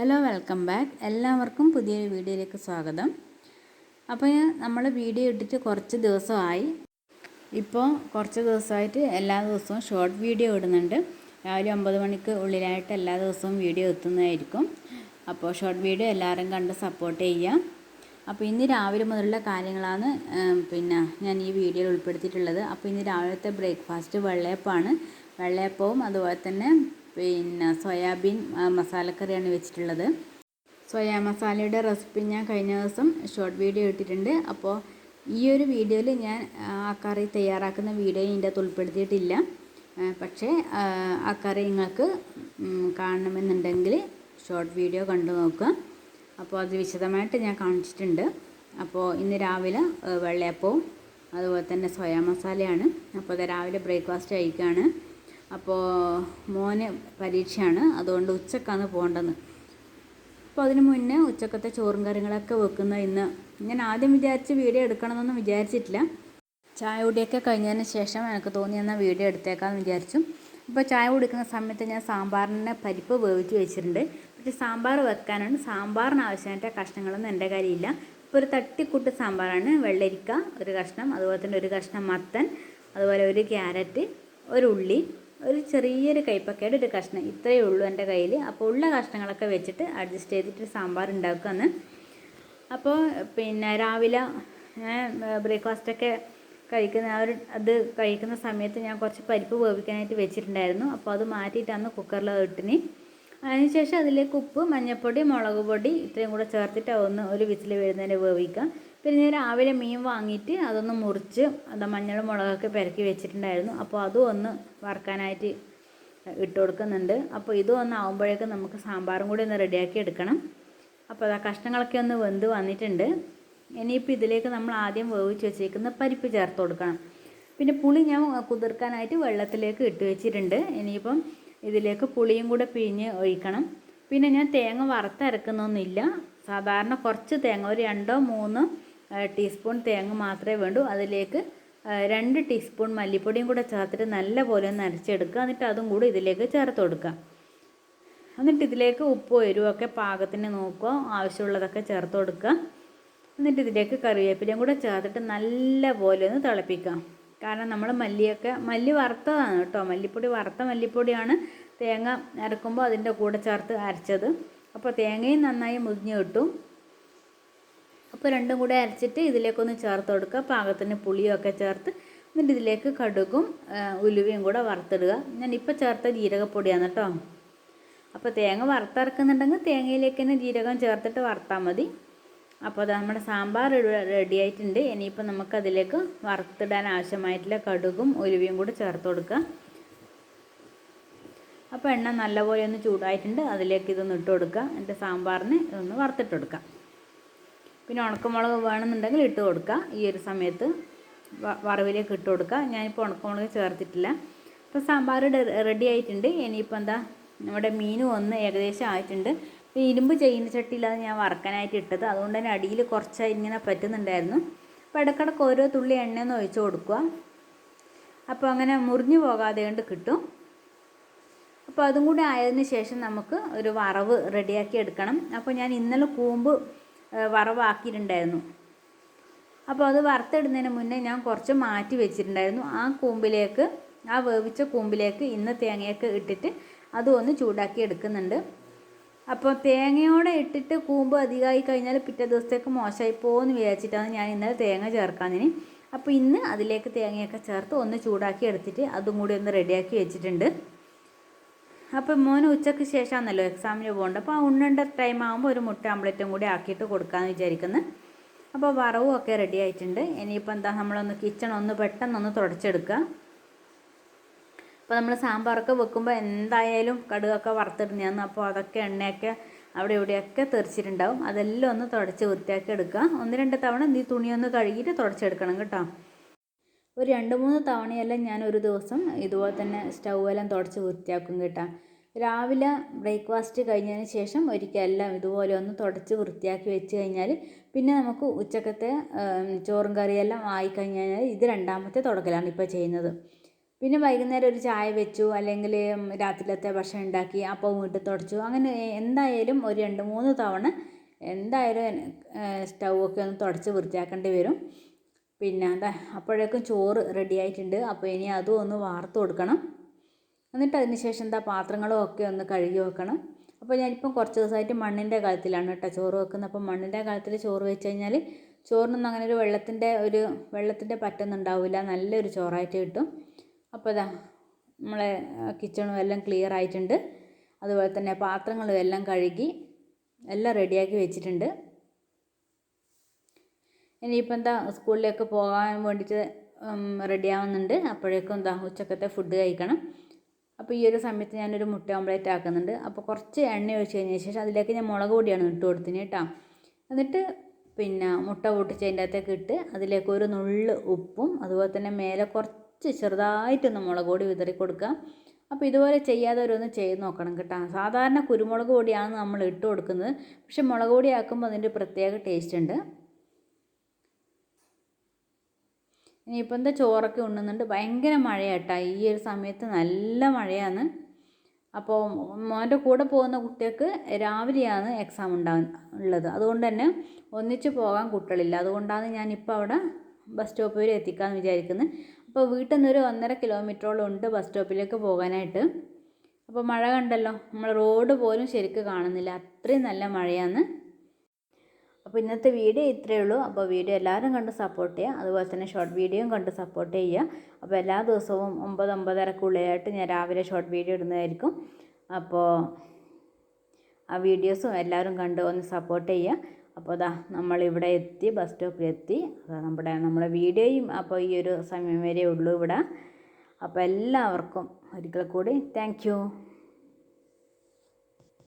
Hello welcome back. എല്ലാവർക്കും പുതിയൊരു വീഡിയോയിലേക്ക് സ്വാഗതം. അപ്പോൾ നമ്മൾ വീഡിയോ ഇട്ടിട്ട് കുറച്ച് ദിവസമായി. ഇപ്പോൾ കുറച്ച് ദിവസമായിട്ട് എല്ലാ ദിവസവും ഷോർട്ട് വീഡിയോ ഇടുന്നുണ്ട്. രാവിലെ ഒമ്പത് മണിക്ക് ഉള്ളിലായിട്ട് എല്ലാ ദിവസവും വീഡിയോ എത്തുന്നതായിരിക്കും. അപ്പോൾ ഷോർട്ട് വീഡിയോ എല്ലാവരും കണ്ട് സപ്പോർട്ട് ചെയ്യുക. അപ്പോൾ ഇന്ന് രാവിലെ മുതലുള്ള കാര്യങ്ങളാണ് പിന്നെ ഞാൻ ഈ വീഡിയോയിൽ ഉൾപ്പെടുത്തിയിട്ടുള്ളത്. അപ്പോൾ ഇന്ന് രാവിലത്തെ ബ്രേക്ക്ഫാസ്റ്റ് വെള്ളയപ്പമാണ്. വെള്ളയപ്പവും അതുപോലെ തന്നെ പിന്നെ സോയാബീൻ മസാലക്കറിയാണ് വെച്ചിട്ടുള്ളത്. സോയാ മസാലയുടെ റെസിപ്പി ഞാൻ കഴിഞ്ഞ ദിവസം ഷോർട്ട് വീഡിയോ ഇട്ടിട്ടുണ്ട്. അപ്പോൾ ഈ ഒരു വീഡിയോയിൽ ഞാൻ ആ കറി തയ്യാറാക്കുന്ന വീഡിയോ ഇതിന്റെ അകത്ത് ഉൾപ്പെടുത്തിയിട്ടില്ല. പക്ഷേ ആ കറി നിങ്ങൾക്ക് കാണണമെന്നുണ്ടെങ്കിൽ ഷോർട്ട് വീഡിയോ കണ്ടു നോക്കുക. അപ്പോൾ അത് വിശദമായിട്ട് ഞാൻ കാണിച്ചിട്ടുണ്ട്. അപ്പോൾ ഇന്ന് രാവിലെ വെള്ളയപ്പവും അതുപോലെ തന്നെ സോയാ മസാലയാണ്. അപ്പോൾ അത് രാവിലെ ബ്രേക്ക്ഫാസ്റ്റ് കഴിക്കുകയാണ്. അപ്പോൾ മോന് പരീക്ഷയാണ്. അതുകൊണ്ട് ഉച്ചക്കാണ് പോകേണ്ടത്. അപ്പോൾ അതിന് മുന്നേ ഉച്ചക്കത്തെ ചോറും കറികളൊക്കെ വെക്കുന്ന ഇന്ന് ഞാൻ ആദ്യം വിചാരിച്ച് വീഡിയോ എടുക്കണമെന്നൊന്നും വിചാരിച്ചിട്ടില്ല. ചായ കുടിയൊക്കെ കഴിഞ്ഞതിന് ശേഷം എനിക്ക് തോന്നി എന്നാൽ വീഡിയോ എടുത്തേക്കാമെന്ന് വിചാരിച്ചു. ഇപ്പോൾ ചായ കുടിക്കുന്ന സമയത്ത് ഞാൻ സാമ്പാറിന് പരിപ്പ് വേവിച്ച് വെച്ചിട്ടുണ്ട്. പക്ഷേ സാമ്പാർ വെക്കാനാണ്. സാമ്പാറിന് ആവശ്യമായിട്ട് കഷ്ണങ്ങളൊന്നും എന്റെ കാര്യമില്ല ഇപ്പോൾ ഒരു തട്ടിക്കൂട്ട് സാമ്പാറാണ്. വെള്ളരിക്ക ഒരു കഷ്ണം അതുപോലെ തന്നെ ഒരു കഷ്ണം മത്തൻ അതുപോലെ ഒരു ക്യാരറ്റ് ഒരു ഉള്ളി ഒരു ചെറിയൊരു കൈപ്പക്കയുടെ ഒരു കഷ്ണം ഇത്രയേ ഉള്ളൂ എന്റെ കയ്യിൽ അപ്പോൾ ഉള്ള കഷ്ണങ്ങളൊക്കെ വെച്ചിട്ട് അഡ്ജസ്റ്റ് ചെയ്തിട്ട് സാമ്പാർ ഉണ്ടാക്കുകയെന്ന് അപ്പോൾ പിന്നെ രാവിലെ ബ്രേക്ക്ഫാസ്റ്റൊക്കെ കഴിക്കുന്ന ആ ഒരു അത് കഴിക്കുന്ന സമയത്ത് ഞാൻ കുറച്ച് പരിപ്പ് വേവിക്കാനായിട്ട് വെച്ചിട്ടുണ്ടായിരുന്നു. അപ്പോൾ അത് മാറ്റിയിട്ടാണ് കുക്കറിൽ ഇട്ടിന്. അതിനുശേഷം അതിലേക്ക് ഉപ്പ് മഞ്ഞൾപ്പൊടി മുളക് പൊടി ഇത്രയും കൂടെ ചേർത്തിട്ട് ഒന്ന് ഒരു വിസിൽ വരുന്നതിന് വേവിക്കുക. പിന്നെ ഞാൻ രാവിലെ മീൻ വാങ്ങിയിട്ട് അതൊന്ന് മുറിച്ച് അത് മഞ്ഞളും മുളകൊക്കെ പെരക്കി വെച്ചിട്ടുണ്ടായിരുന്നു. അപ്പോൾ അതും ഒന്ന് വറുക്കാനായിട്ട് ഇട്ട് കൊടുക്കുന്നുണ്ട്. അപ്പോൾ ഇതും ഒന്ന് ആകുമ്പോഴേക്കും നമുക്ക് സാമ്പാറും കൂടി ഒന്ന് റെഡിയാക്കി എടുക്കണം. അപ്പോൾ ആ കഷ്ണങ്ങളൊക്കെ ഒന്ന് വെന്ത് വന്നിട്ടുണ്ട്. ഇനിയിപ്പോൾ ഇതിലേക്ക് നമ്മൾ ആദ്യം വേവിച്ച് വെച്ചേക്കുന്ന പരിപ്പ് ചേർത്ത് കൊടുക്കണം. പിന്നെ പുളി ഞാൻ കുതിർക്കാനായിട്ട് വെള്ളത്തിലേക്ക് ഇട്ട് വെച്ചിട്ടുണ്ട്. ഇനിയിപ്പം ഇതിലേക്ക് പുളിയും കൂടെ പിഴിഞ്ഞ് ഒഴിക്കണം. പിന്നെ ഞാൻ തേങ്ങ വറുത്തരക്കുന്നൊന്നുമില്ല. സാധാരണ കുറച്ച് തേങ്ങ ഒരു രണ്ടോ മൂന്നോ ടീസ്പൂൺ തേങ്ങ മാത്രമേ വേണ്ടൂ. അതിലേക്ക് രണ്ട് ടീസ്പൂൺ മല്ലിപ്പൊടിയും കൂടെ ചേർത്തിട്ട് നല്ല പോലെ ഒന്ന് അരച്ചെടുക്കുക. എന്നിട്ട് അതും കൂടി ഇതിലേക്ക് ചേർത്ത് കൊടുക്കുക. എന്നിട്ട് ഇതിലേക്ക് ഉപ്പ് എരിവൊക്കെ പാകത്തിന് നോക്കുക. ആവശ്യമുള്ളതൊക്കെ ചേർത്ത് കൊടുക്കുക. എന്നിട്ട് ഇതിലേക്ക് കറിവേപ്പിലയും കൂടെ ചേർത്തിട്ട് നല്ല പോലെ ഒന്ന് തിളപ്പിക്കാം കാരണം നമ്മൾ മല്ലിയൊക്കെ മല്ലി വറുത്തതാണ് കേട്ടോ. മല്ലിപ്പൊടി വറുത്ത മല്ലിപ്പൊടിയാണ് തേങ്ങ അരക്കുമ്പോൾ അതിന്റെ കൂടെ ചേർത്ത് അരച്ചത്. അപ്പോൾ തേങ്ങയും നന്നായി മുരിഞ്ഞ് കിട്ടും. അപ്പോൾ രണ്ടും കൂടെ അരച്ചിട്ട് ഇതിലേക്കൊന്ന് ചേർത്ത് കൊടുക്കുക. പാകത്തിന് പുളിയൊക്കെ ചേർത്ത് എന്നിട്ട് ഇതിലേക്ക് കടുകും ഉലുവയും കൂടെ വറുത്തിടുക. ഇപ്പോൾ ചേർത്ത ജീരകപ്പൊടിയാണ് കേട്ടോ. അപ്പോൾ തേങ്ങ വറുത്തിറക്കുന്നുണ്ടെങ്കിൽ തേങ്ങയിലേക്ക് തന്നെ ജീരകം ചേർത്തിട്ട് വറുത്താൽ മതി. അപ്പോൾ അത് നമ്മുടെ സാമ്പാർ റെഡി ആയിട്ടുണ്ട്. ഇനിയിപ്പോൾ നമുക്കതിലേക്ക് വറുത്തിടാൻ ആവശ്യമായിട്ടുള്ള കടുകും ഉലുവയും കൂടി ചേർത്ത് കൊടുക്കുക. അപ്പോൾ എണ്ണ നല്ലപോലെ ഒന്ന് ചൂടായിട്ടുണ്ട്. അതിലേക്ക് ഇതൊന്ന് ഇട്ട് കൊടുക്കുക. എന്നിട്ട് സാമ്പാറിന് ഇതൊന്ന് വറുത്തിട്ട് കൊടുക്കുക പിന്നെ ഉണക്കമുളക് വേണമെന്നുണ്ടെങ്കിൽ ഇട്ട് കൊടുക്കുക ഈ ഒരു സമയത്ത് വറവിലേക്ക് ഇട്ട് കൊടുക്കുക ഞാനിപ്പോൾ ഉണക്കമുളക് ചേർത്തിട്ടില്ല. അപ്പോൾ സാമ്പാർ റെഡി ആയിട്ടുണ്ട്. ഇനിയിപ്പോൾ എന്താ നമ്മുടെ മീനും ഒന്ന് ഏകദേശം ആയിട്ടുണ്ട്. ഇപ്പോൾ ഇരുമ്പ് ചെയ്യുന്ന ചട്ടിയിലാണ് ഞാൻ വറക്കാനായിട്ട് ഇട്ടത്. അതുകൊണ്ട് തന്നെ അടിയിൽ കുറച്ച് ഇങ്ങനെ പറ്റുന്നുണ്ടായിരുന്നു. അപ്പോൾ ഇടക്കിടക്ക് ഓരോ തുള്ളി എണ്ണയൊന്ന് ഒഴിച്ച് കൊടുക്കുക. അപ്പോൾ അങ്ങനെ മുറിഞ്ഞു പോകാതെ കൊണ്ട് കിട്ടും. അപ്പോൾ അതും കൂടി ആയതിന് ശേഷം നമുക്ക് ഒരു വറവ് റെഡിയാക്കി എടുക്കണം. അപ്പോൾ ഞാൻ ഇന്നലെ കൂമ്പ് വറവാക്കിയിട്ടുണ്ടായിരുന്നു. അപ്പോൾ അത് വറുത്തിടുന്നതിന് മുന്നേ ഞാൻ കുറച്ച് മാറ്റി വെച്ചിട്ടുണ്ടായിരുന്നു. ആ കൂമ്പിലേക്ക് ആ വേവിച്ച കൂമ്പിലേക്ക് ഇന്ന് തേങ്ങയൊക്കെ ഇട്ടിട്ട് അതും ഒന്ന് ചൂടാക്കി എടുക്കുന്നുണ്ട്. അപ്പോൾ തേങ്ങയോടെ ഇട്ടിട്ട് കൂമ്പ് അധികമായി കഴിഞ്ഞാൽ പിറ്റേ ദിവസത്തേക്ക് മോശമായി പോകുമെന്ന് വിചാരിച്ചിട്ടാണ് ഞാൻ ഇന്നലെ തേങ്ങ ചേർക്കാതിന് അപ്പോൾ ഇന്ന് അതിലേക്ക് തേങ്ങയൊക്കെ ചേർത്ത് ഒന്ന് ചൂടാക്കി എടുത്തിട്ട് അതും കൂടി ഒന്ന് റെഡിയാക്കി വെച്ചിട്ടുണ്ട്. അപ്പോൾ മോന് ഉച്ചയ്ക്ക് ശേഷമാണല്ലോ എക്സാമിന് പോകേണ്ടത്. അപ്പോൾ ആ ഉണ്ണേണ്ട ടൈം ആകുമ്പോൾ ഒരു മുട്ട ആംപ്ലേറ്റും കൂടി ആക്കിയിട്ട് കൊടുക്കാമെന്ന് വിചാരിക്കുന്നു. അപ്പോൾ വറവും ഒക്കെ റെഡി ആയിട്ടുണ്ട്. ഇനിയിപ്പോൾ എന്താ നമ്മളൊന്ന് കിച്ചൺ ഒന്ന് പെട്ടെന്നൊന്ന് തുടച്ചെടുക്കുക. അപ്പോൾ നമ്മൾ സാമ്പാറൊക്കെ വെക്കുമ്പോൾ എന്തായാലും കടുകൊക്കെ വറുത്തിടുന്നതാണ് അപ്പോൾ അതൊക്കെ എണ്ണയൊക്കെ അവിടെ ഇവിടെയൊക്കെ തെറിച്ചിട്ടുണ്ടാവും. അതെല്ലാം ഒന്ന് തുടച്ച് വൃത്തിയാക്കി എടുക്കുക. ഒന്ന് രണ്ട് തവണ ഈ തുണിയൊന്ന് കഴുകിയിട്ട് തുടച്ചെടുക്കണം കേട്ടോ. ഒരു രണ്ട് മൂന്ന് തവണയെല്ലാം ഞാൻ ഒരു ദിവസം ഇതുപോലെ തന്നെ സ്റ്റൗ എല്ലാം തുടച്ച് വൃത്തിയാക്കും കേട്ടോ. രാവിലെ ബ്രേക്ക്ഫാസ്റ്റ് കഴിഞ്ഞതിന് ശേഷം ഒരിക്കലെല്ലാം ഇതുപോലെ ഒന്ന് തുടച്ച് വൃത്തിയാക്കി വെച്ച് കഴിഞ്ഞാൽ പിന്നെ നമുക്ക് ഉച്ചക്കത്തെ ചോറും കറിയെല്ലാം ആയി കഴിഞ്ഞാൽ ഇത് രണ്ടാമത്തെ തുടക്കലാണ് ഇപ്പോൾ ചെയ്യുന്നത്. പിന്നെ വൈകുന്നേരം ഒരു ചായ വെച്ചു അല്ലെങ്കിൽ രാത്രിയിലത്തെ ഭക്ഷണം ഉണ്ടാക്കി അപ്പോൾ വീട്ടിൽ തുടച്ചു. അങ്ങനെ എന്തായാലും ഒരു രണ്ട് മൂന്ന് തവണ എന്തായാലും സ്റ്റൗ ഒക്കെ ഒന്ന് തുടച്ച് വൃത്തിയാക്കേണ്ടി വരും. പിന്നെ എന്താ അപ്പോഴേക്കും ചോറ് റെഡി ആയിട്ടുണ്ട്. അപ്പോൾ ഇനി അതും ഒന്ന് വാർത്ത് കൊടുക്കണം. എന്നിട്ട് അതിന് ശേഷം എന്താ പാത്രങ്ങളും ഒക്കെ ഒന്ന് കഴുകി വെക്കണം. അപ്പോൾ ഞാനിപ്പം കുറച്ച് ദിവസമായിട്ട് മണ്ണിന്റെ കാലത്തിലാണ് കേട്ടോ ചോറ് വെക്കുന്നത്. അപ്പോൾ മണ്ണിന്റെ കാലത്തിൽ ചോറ് വെച്ച് കഴിഞ്ഞാൽ ചോറിനൊന്നും അങ്ങനെ ഒരു വെള്ളത്തിന്റെ ഒരു വെള്ളത്തിന്റെ പറ്റൊന്നും ഉണ്ടാവില്ല. നല്ലൊരു ചോറായിട്ട് കിട്ടും. അപ്പോൾ ഇതാ നമ്മളെ കിച്ചണും എല്ലാം ക്ലിയർ ആയിട്ടുണ്ട്. അതുപോലെ തന്നെ പാത്രങ്ങളും എല്ലാം കഴുകി എല്ലാം റെഡിയാക്കി വെച്ചിട്ടുണ്ട്. ഇനിയിപ്പോൾ എന്താ സ്കൂളിലേക്ക് പോകാൻ വേണ്ടിയിട്ട് റെഡി ആവുന്നുണ്ട്. അപ്പോഴേക്കും എന്താ ഉച്ചക്കത്തെ ഫുഡ് കഴിക്കണം. അപ്പോൾ ഈ ഒരു സമയത്ത് ഞാനൊരു മുട്ട ഓംലേറ്റ് ആക്കുന്നുണ്ട്. അപ്പോൾ കുറച്ച് എണ്ണ ഒഴിച്ച് കഴിഞ്ഞ ശേഷം അതിലേക്ക് ഞാൻ മുളക് പൊടിയാണ് ഇട്ട് കൊടുത്തിന് കേട്ടോ. എന്നിട്ട് പിന്നെ മുട്ട പൊട്ടിച്ചതിന്റെ അകത്തേക്ക് ഇട്ട് അതിലേക്ക് ഒരു നുള്ള് ഉപ്പും അതുപോലെ തന്നെ മേലെ കുറച്ച് ചെറുതായിട്ടൊന്ന് മുളക് പൊടി വിതറി കൊടുക്കുക അപ്പോൾ ഇതുപോലെ ചെയ്യാതെ ഒരു ഒന്ന് ചെയ്ത് നോക്കണം കേട്ടോ. സാധാരണ കുരുമുളക് പൊടിയാണ് നമ്മൾ ഇട്ട് കൊടുക്കുന്നത്. പക്ഷേ മുളക് പൊടി ആക്കുമ്പോൾ അതിന്റെ പ്രത്യേക ടേസ്റ്റ് ഉണ്ട്. ഇനിയിപ്പോൾ എന്താ ചോറൊക്കെ ഉണ്ണുന്നുണ്ട്. ഭയങ്കര മഴയാട്ടാ. ഈ ഒരു സമയത്ത് നല്ല മഴയാണ്. അപ്പോൾ മോന്റെ കൂടെ പോകുന്ന കുട്ടികൾക്ക് രാവിലെയാണ് എക്സാം ഉണ്ടാകുന്ന ഉള്ളത്. അതുകൊണ്ട് തന്നെ ഒന്നിച്ച് പോകാൻ കുട്ടികളില്ല. അതുകൊണ്ടാണ് ഞാനിപ്പോൾ അവിടെ ബസ് സ്റ്റോപ്പ് വരെ എത്തിക്കാമെന്ന് വിചാരിക്കുന്നത് അപ്പോൾ വീട്ടിൽ നിന്നൊരു ഒന്നര കിലോമീറ്ററോളം ഉണ്ട് ബസ് സ്റ്റോപ്പിലേക്ക് പോകാനായിട്ട്. അപ്പോൾ മഴ കണ്ടല്ലോ. നമ്മൾ റോഡ് പോലും ശരിക്ക് കാണുന്നില്ല. അത്രയും നല്ല മഴയാണ്. അപ്പോൾ ഇന്നത്തെ വീഡിയോ ഇത്രയേ ഉള്ളൂ. അപ്പോൾ വീഡിയോ എല്ലാവരും കണ്ട് സപ്പോർട്ട് ചെയ്യുക. അതുപോലെ തന്നെ ഷോർട്ട് വീഡിയോയും കണ്ട് സപ്പോർട്ട് ചെയ്യുക. അപ്പോൾ എല്ലാ ദിവസവും ഒമ്പത് ഒമ്പതരക്കുള്ളിലായിട്ട് ഞാൻ രാവിലെ ഷോർട്ട് വീഡിയോ ഇടുന്നതായിരിക്കും. അപ്പോൾ ആ വീഡിയോസും എല്ലാവരും കണ്ട് ഒന്ന് സപ്പോർട്ട് ചെയ്യുക. അപ്പോൾ അതാ നമ്മളിവിടെ എത്തി ബസ് സ്റ്റോപ്പിൽ എത്തി. നമ്മുടെ നമ്മുടെ വീഡിയോയും അപ്പോൾ ഈ ഒരു സമയം വരെ ഉള്ളൂ ഇവിടെ. അപ്പോൾ എല്ലാവർക്കും ഒരിക്കൽ കൂടി താങ്ക്